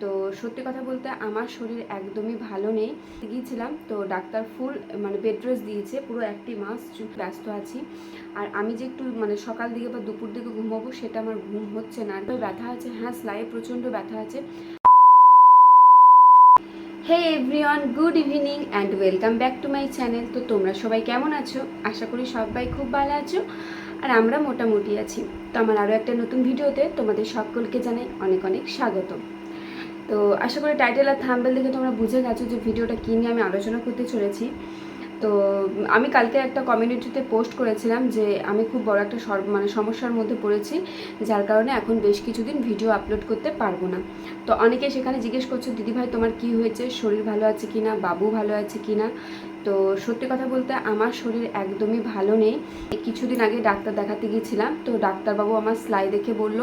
তো সত্যি কথা বলতে আমার শরীর একদমই ভালো নেই। গিয়েছিলাম, তো ডাক্তার ফুল মানে বেড রেস্ট দিয়েছে, পুরো একটি মাস ব্যস্ত আছি। আর আমি যে একটু মানে সকাল দিকে বা দুপুর দিকে ঘুমাবো, সেটা আমার ঘুম হচ্ছে না। আর ব্যথা আছে হ্যাঁ সেলাই প্রচণ্ড ব্যথা আছে। Hey everyone good evening and welcome back to my channel তো তোমরা সবাই কেমন আছো? আশা করি সবাই খুব ভালো আছো। আর আমরা মোটামুটি আছি। তো আমার আরও একটা নতুন ভিডিওতে তোমাদের সকলকে জানাই অনেক অনেক স্বাগত তো আশা করি টাইটেল আর থাম্বেল দেখে তোমরা বুঝে গেছো যে ভিডিওটা কী নিয়ে আমি আলোচনা করতে চলেছি। তো আমি কালকে একটা কমিউনিটিতে পোস্ট করেছিলাম যে আমি খুব বড় একটা মানে সমস্যার মধ্যে পড়েছি, যার কারণে এখন বেশ কিছুদিন ভিডিও আপলোড করতে পারব না। তো অনেকে সেখানে জিজ্ঞেস করছ, দিদিভাই, তোমার কি হয়েছে? শরীর ভালো আছে কি না বাবু ভালো আছে কি না তো সত্যি কথা বলতে আমার শরীর একদমই ভালো নেই। কিছুদিন আগে ডাক্তার দেখাতে গিয়েছিলাম, তো ডাক্তারবাবু আমার সেলাই দেখে বলল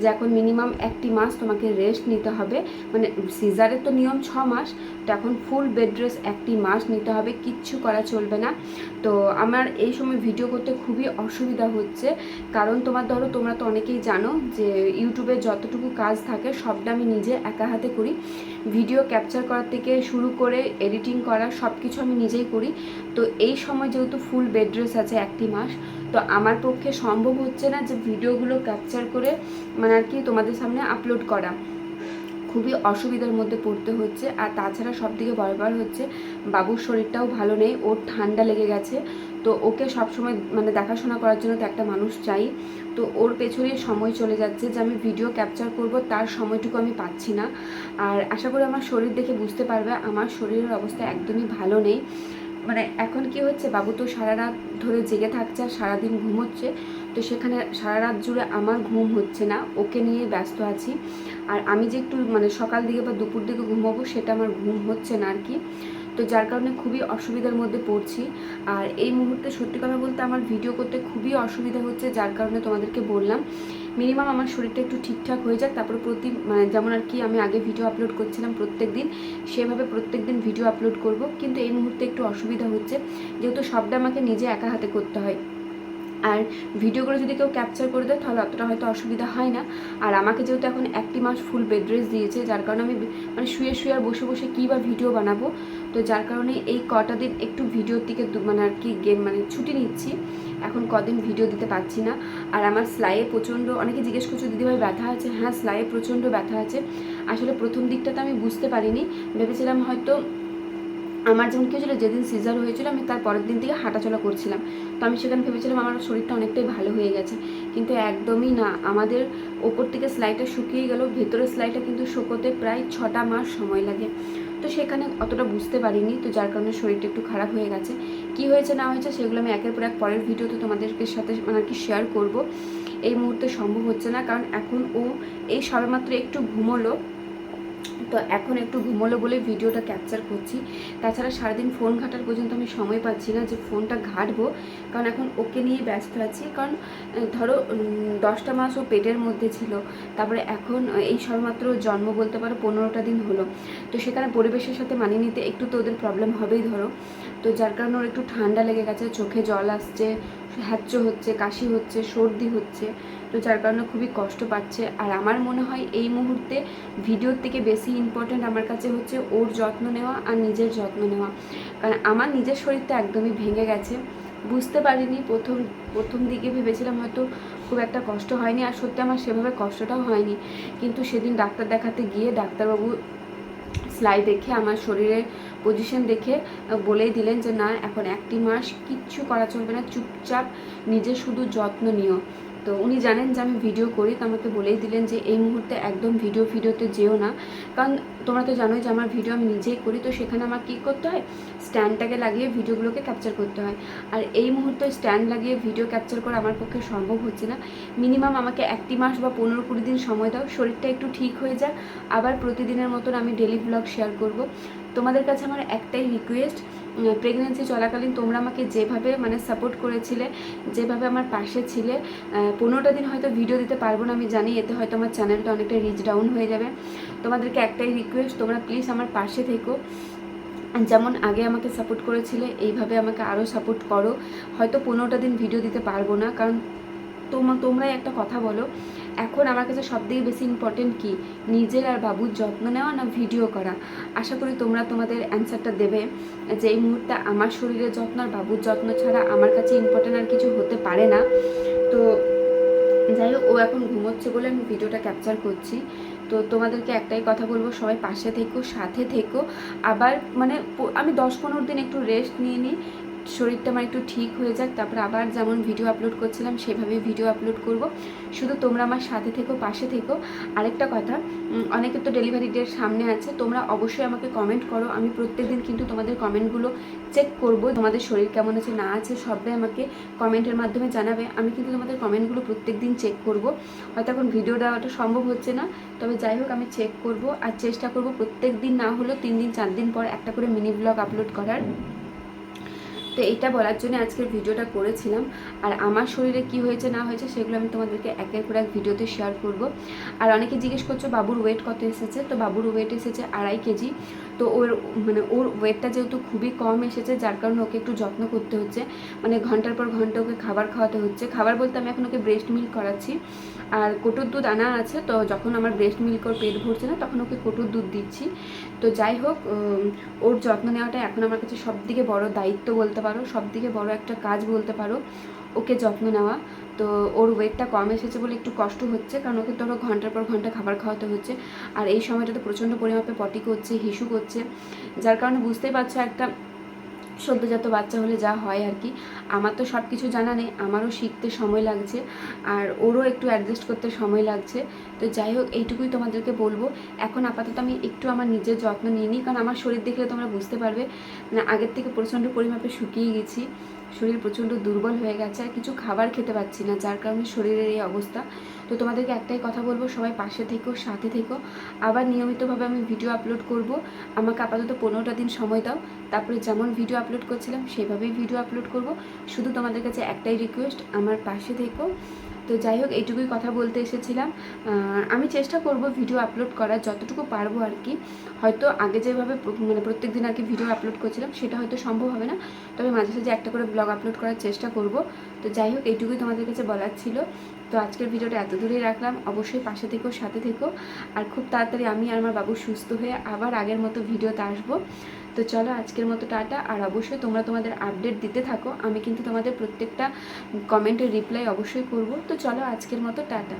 যে এখন মিনিমাম একটি মাস তোমাকে রেস্ট নিতে হবে। মানে সিজারের তো নিয়ম ছ মাস, তো এখন ফুল বেড রেস্ট একটি মাস নিতে হবে, কিচ্ছু করা চলবে না। তো আমার এই সময় ভিডিও করতে খুবই অসুবিধা হচ্ছে, কারণ তোমার ধরো তোমরা তো অনেকেই জানো যে ইউটিউবে যতটুকু কাজ থাকে সবটা আমি নিজে একা হাতে করি। ভিডিও ক্যাপচার করার থেকে শুরু করে এডিটিং করা সব কিছু আমি নিজেই করি। তো এই সময় যেহেতু ফুল বেড আছে একটি মাস, তো আমার পক্ষে সম্ভব হচ্ছে না যে ভিডিওগুলো ক্যাপচার করে মানে আর কি তোমাদের সামনে আপলোড করা। খুবই অসুবিধার মধ্যে পড়তে হচ্ছে। আর তাছাড়া সব থেকে বড়বার হচ্ছে বাবুর শরীরটাও ভালো নেই, ওর ঠান্ডা লেগে গেছে। তো ওকে সবসময় মানে দেখাশোনা করার জন্য তো একটা মানুষ চাই। তো ওর পেছনে সময় চলে যাচ্ছে যে আমি ভিডিও ক্যাপচার করব, তার সময়টুকু আমি পাচ্ছি না। আর আশা করি আমার শরীর দেখে বুঝতে পারবে, আমার শরীরের অবস্থা একদমই ভালো নেই। মানে এখন কি হচ্ছে, বাবু তো সারা রাত ধরে জেগে থাকছে আর সারাদিন ঘুমোচ্ছে তো সেখানে সারা রাত জুড়ে আমার ঘুম হচ্ছে না, ওকে নিয়ে ব্যস্ত আছি। আর আমি যে একটু মানে সকাল দিকে বা দুপুর দিকে ঘুমাবো, সেটা আমার ঘুম হচ্ছে না আর কি। তো যার কারণে খুবই অসুবিধার মধ্যে পড়ছি। আর এই মুহূর্তে সত্যি কথা বলতে আমার ভিডিও করতে খুবই অসুবিধা হচ্ছে, যার কারণে তোমাদেরকে বললাম। মিনিমাম আমার শরীরটা একটু ঠিকঠাক হয়ে যাক, তারপর প্রতি মানে যেমন আর কি আমি আগে ভিডিও আপলোড করছিলাম প্রত্যেক দিন, সেভাবে প্রত্যেক দিন ভিডিও আপলোড করব। কিন্তু এই মুহূর্তে একটু অসুবিধা হচ্ছে, যেহেতু সবটা আমাকে নিজে একা হাতে করতে হয়। আর ভিডিওগুলো যদি কেউ ক্যাপচার করে দেয়, তাহলে অতটা হয়তো অসুবিধা হয় না। আর আমাকে যেহেতু এখন একটি মাস ফুল বেড রেস্ট দিয়েছে, যার কারণে আমি মানে শুয়ে শুয়ে আর বসে বসে কী বা ভিডিও বানাবো? তো যার কারণে এই কটা দিন একটু ভিডিওর দিকে মানে আর কি গেম মানে ছুটি নিচ্ছি। এখন কদিন ভিডিও দিতে পারছি না। আর আমার সেলাইয়ে প্রচণ্ড, অনেকে জিজ্ঞেস করছ দিদিভাই ব্যথা আছে হ্যাঁ সেলাইয়ে প্রচণ্ড ব্যথা আছে। আসলে প্রথম দিকটা তো আমি বুঝতে পারিনি। ভেবেছিলাম হয়তো আমার যেমন কী হয়েছিল, যেদিন সিজার হয়েছিল, আমি তার পরের দিন থেকে হাঁটাচলা করছিলাম। তো আমি সেখানে ভেবেছিলাম আমার শরীরটা অনেকটাই ভালো হয়ে গেছে। কিন্তু একদমই না, আমাদের ওপর থেকে সেলাইটা শুকিয়ে গেল, ভেতরের সেলাইটা কিন্তু শুকোতে প্রায় ছটা মাস সময় লাগে। তো সেখানে অতটা বুঝতে পারিনি, তো যার কারণে শরীরটা একটু খারাপ হয়ে গেছে। কি হয়েছে, না হয়েছে, সেগুলো আমি একের পর এক পরের ভিডিওতে তোমাদেরকে সাথে মানে আর কি শেয়ার করব। এই মুহূর্তে সম্ভব হচ্ছে না, কারণ এখন ও এই সবেমাত্র একটু ঘুমোলো। তো এখন একটু ঘুমোলো বলে ভিডিওটা ক্যাপচার করছি। তাছাড়া সারাদিন ফোন ঘাটার পর্যন্ত আমি সময় পাচ্ছি না যে ফোনটা ঘাটবো। কারণ এখন ওকে নিয়ে ব্যস্ত আছি। কারণ ধরো দশটা মাস ও পেটের মধ্যে ছিল। তারপরে এখন এই সবেমাত্র জন্ম বলতে পারো পনেরোটা দিন হলো। তো সেখানে পরিবেশের সাথে মানিয়ে নিতে একটু তো ওদের প্রবলেম হবেই ধরো। তো যার কারণে ওর একটু ঠান্ডা লেগে গেছে, চোখে জল আসছে হ্যাচ্চ হচ্ছে, কাশি হচ্ছে, সর্দি হচ্ছে, তো যার কারণে খুবই কষ্ট পাচ্ছে। আর আমার মনে হয় এই মুহূর্তে ভিডিওর থেকে বেশি ইম্পর্ট্যান্ট আমার কাছে হচ্ছে ওর যত্ন নেওয়া আর নিজের যত্ন নেওয়া। কারণ আমার নিজের শরীরটা একদমই ভেঙে গেছে। বুঝতে পারিনি প্রথম প্রথম দিকে ভেবেছিলাম হয়তো খুব একটা কষ্ট হয়নি আর সত্যি আমার সেভাবে কষ্টটাও হয়নি। কিন্তু সেদিন ডাক্তার দেখাতে গিয়ে ডাক্তারবাবু সেলাই দেখে আমার শরীরের পজিশন দেখে বলেই দিলেন যে, না, এখন একটি মাস কিচ্ছু করা চলবে না, চুপচাপ নিজে শুধু যত্ন নিও। তো উনি জানেন যে, আমি ভিডিও করি। তো আমাকে বলেই দিলেন যে, এই মুহূর্তে একদম ভিডিও ভিডিওতে যেও না। কারণ তোমরা তো জানোই যে, আমার ভিডিও আমি নিজেই করি। তো সেখানে আমার কী করতে হয়? স্ট্যান্ডটাকে লাগিয়ে ভিডিওগুলোকে ক্যাপচার করতে হয়। আর এই মুহূর্তে স্ট্যান্ড লাগিয়ে ভিডিও ক্যাপচার করা আমার পক্ষে সম্ভব হচ্ছে না। মিনিমাম আমাকে একটি মাস বা পনেরো কুড়ি দিন সময় দাও। শরীরটা একটু ঠিক হয়ে যাক। আবার প্রতিদিনের মতন আমি ডেলি ব্লগ শেয়ার করব। তোমাদের কাছে আমার একটাই রিকোয়েস্ট প্রেগনেন্সি চলাকালীন তোমরা আমাকে যেভাবে মানে সাপোর্ট করেছিলে, যেভাবে আমার পাশে ছিলে পনেরোটা দিন হয়তো ভিডিও দিতে পারব না, আমি জানি এতে হয়তো আমার চ্যানেলটা অনেকটা রিচ ডাউন হয়ে যাবে। তোমাদেরকে একটাই রিকোয়েস্ট তোমরা প্লিজ আমার পাশে থেকো। যেমন আগে আমাকে সাপোর্ট করেছিলে, এইভাবে আমাকে আরও সাপোর্ট করো। হয়তো পনেরোটা দিন ভিডিও দিতে পারব না, কারণ তোমা, তোমরাই একটা কথা বলো। এখন আমার কাছে সবথেকে বেশি ইম্পর্টেন্ট কি? নিজের আর বাবুর যত্ন নেওয়া না ভিডিও করা? আশা করি তোমরা তোমাদের অ্যান্সারটা দেবে যে এই মুহূর্তে আমার শরীরের যত্ন আর বাবুর যত্ন ছাড়া আমার কাছে ইম্পর্টেন্ট আর কিছু হতে পারে না। তো যাই হোক, ও এখন ঘুমোচ্ছে বলে আমি ভিডিওটা ক্যাপচার করছি। তো তোমাদেরকে একটাই কথা বলব, সবাই পাশে থেকো, সাথে থেকো। আবার মানে আমি দশ পনেরো দিন একটু রেস্ট নিয়ে নিই। শরীরটা আমার একটু ঠিক হয়ে যাক, তারপর আবার যেমন ভিডিও আপলোড করছিলাম সেভাবেই ভিডিও আপলোড করব। শুধু তোমরা আমার সাথে থেকো, পাশে থেকো। আরেকটা কথা অনেকে তো ডেলিভারি ডেট সামনে আছে, তোমরা অবশ্যই আমাকে কমেন্ট করো। আমি প্রত্যেকদিন কিন্তু তোমাদের কমেন্টগুলো চেক করব, তোমাদের শরীর কেমন আছে, না আছে সবটাই আমাকে কমেন্টের মাধ্যমে জানাবে। আমি কিন্তু তোমাদের কমেন্টগুলো প্রত্যেক দিন চেক করব। হয়তো এখন ভিডিও দেওয়াটা সম্ভব হচ্ছে না, তবে যাই হোক, আমি চেক করব আর চেষ্টা করব প্রত্যেক দিন না হলেও তিন দিন, চার দিন পর একটা করে মিনি ব্লগ আপলোড করার। তো এইটা বলার জন্য আজকের ভিডিওটা করেছিলাম। আর আমার শরীরে কি হয়েছে, না হয়েছে, সেগুলো আমি তোমাদেরকে একের পর এক ভিডিওতে শেয়ার করব। আর অনেকে জিজ্ঞেস করছ, বাবুর ওয়েট কত এসেছে? তো বাবুর ওয়েট এসেছে আড়াই কেজি। তো ওর মানে ওর ওয়েটটা যেহেতু খুবই কম এসেছে, যার কারণে ওকে একটু যত্ন করতে হচ্ছে। মানে ঘণ্টার পর ঘণ্টা ওকে খাবার খাওয়াতে হচ্ছে। খাবার বলতে আমি এখন ওকে ব্রেস্ট মিল্ক করাচ্ছি। আর কোটোর দুধ আনা আছে, তো যখন আমার ব্রেস্ট মিল্ক ওর পেট ভরছে না, তখন ওকে কোটোর দুধ দিচ্ছি। তো যাই হোক ওর যত্ন নেওয়াটা এখন আমার কাছে সব থেকে বড় দায়িত্ব বলতে পারো সব থেকে বড় একটা কাজ বলতে পারো, ওকে যত্ন নেওয়া। তো ওর ওয়েটটা কম এসেছে বলে একটু কষ্ট হচ্ছে, কারণ ওকে ধরো ঘণ্টার পর ঘণ্টা খাবার খাওয়াতে হচ্ছে। আর এই সময়টাতে প্রচণ্ড পরিমাপে পটি করছে, হিসু করছে। যার কারণে বুঝতেই পারছ একটা সদ্যজাত বাচ্চা হলে যা হয় আর কি। আমার তো সব কিছু জানা নেই, আমারও শিখতে সময় লাগছে আর ওরও একটু অ্যাডজাস্ট করতে সময় লাগছে। তো যাই হোক, এইটুকুই তোমাদেরকে বলব। এখন আপাতত আমি একটু আমার নিজের যত্ন নিয়ে নিই, কারণ আমার শরীর দেখলে তোমরা বুঝতে পারবে মানে আগের থেকে প্রচণ্ড পরিমাপে শুকিয়ে গেছি। শরীর প্রচণ্ড দুর্বল হয়ে গেছে, আর কিছু খাবার খেতে পাচ্ছি না, যার কারণে শরীরের এই অবস্থা। তো তোমাদেরকে একটাই কথা বলব, সবাই পাশে থেকো, সাথে থেকো। আবার নিয়মিতভাবে আমি ভিডিও আপলোড করব। আমাকে আপাতত পনেরোটা দিন সময় দাও। তারপরে যেমন ভিডিও আপলোড করছিলাম, সেভাবেই ভিডিও আপলোড করব। শুধু তোমাদের কাছে একটাই রিকোয়েস্ট আমার পাশে থেকো। তো যাই হোক, এইটুকুই কথা বলতে এসেছিলাম। আমি চেষ্টা করব ভিডিও আপলোড করার, যতটুকু পারব আর কি। হয়তো আগে যেভাবে মানে প্রত্যেক দিন আর কি ভিডিও আপলোড করছিলাম, সেটা হয়তো সম্ভব হবে না। তবে মাঝে সাঝে একটা করে ব্লগ আপলোড করার চেষ্টা করব। তো যাই হোক, এইটুকুই তোমাদের কাছে বলার ছিল। তো আজকের ভিডিওটা এত দূরেই রাখলাম। অবশ্যই পাশে থেকো, সাথে থেকো। আর খুব তাড়াতাড়ি আমি আর আমার বাবু সুস্থ হয়ে আবার আগের মতো ভিডিওতে আসব। তো চলো আজকের মতো টাটা। আর অবশ্যই তোমরা তোমাদের আপডেট দিতে থাকো। আমি কিন্তু তোমাদের প্রত্যেকটা কমেন্টের রিপ্লাই অবশ্যই করব। তো চলো আজকের মতো টাটা।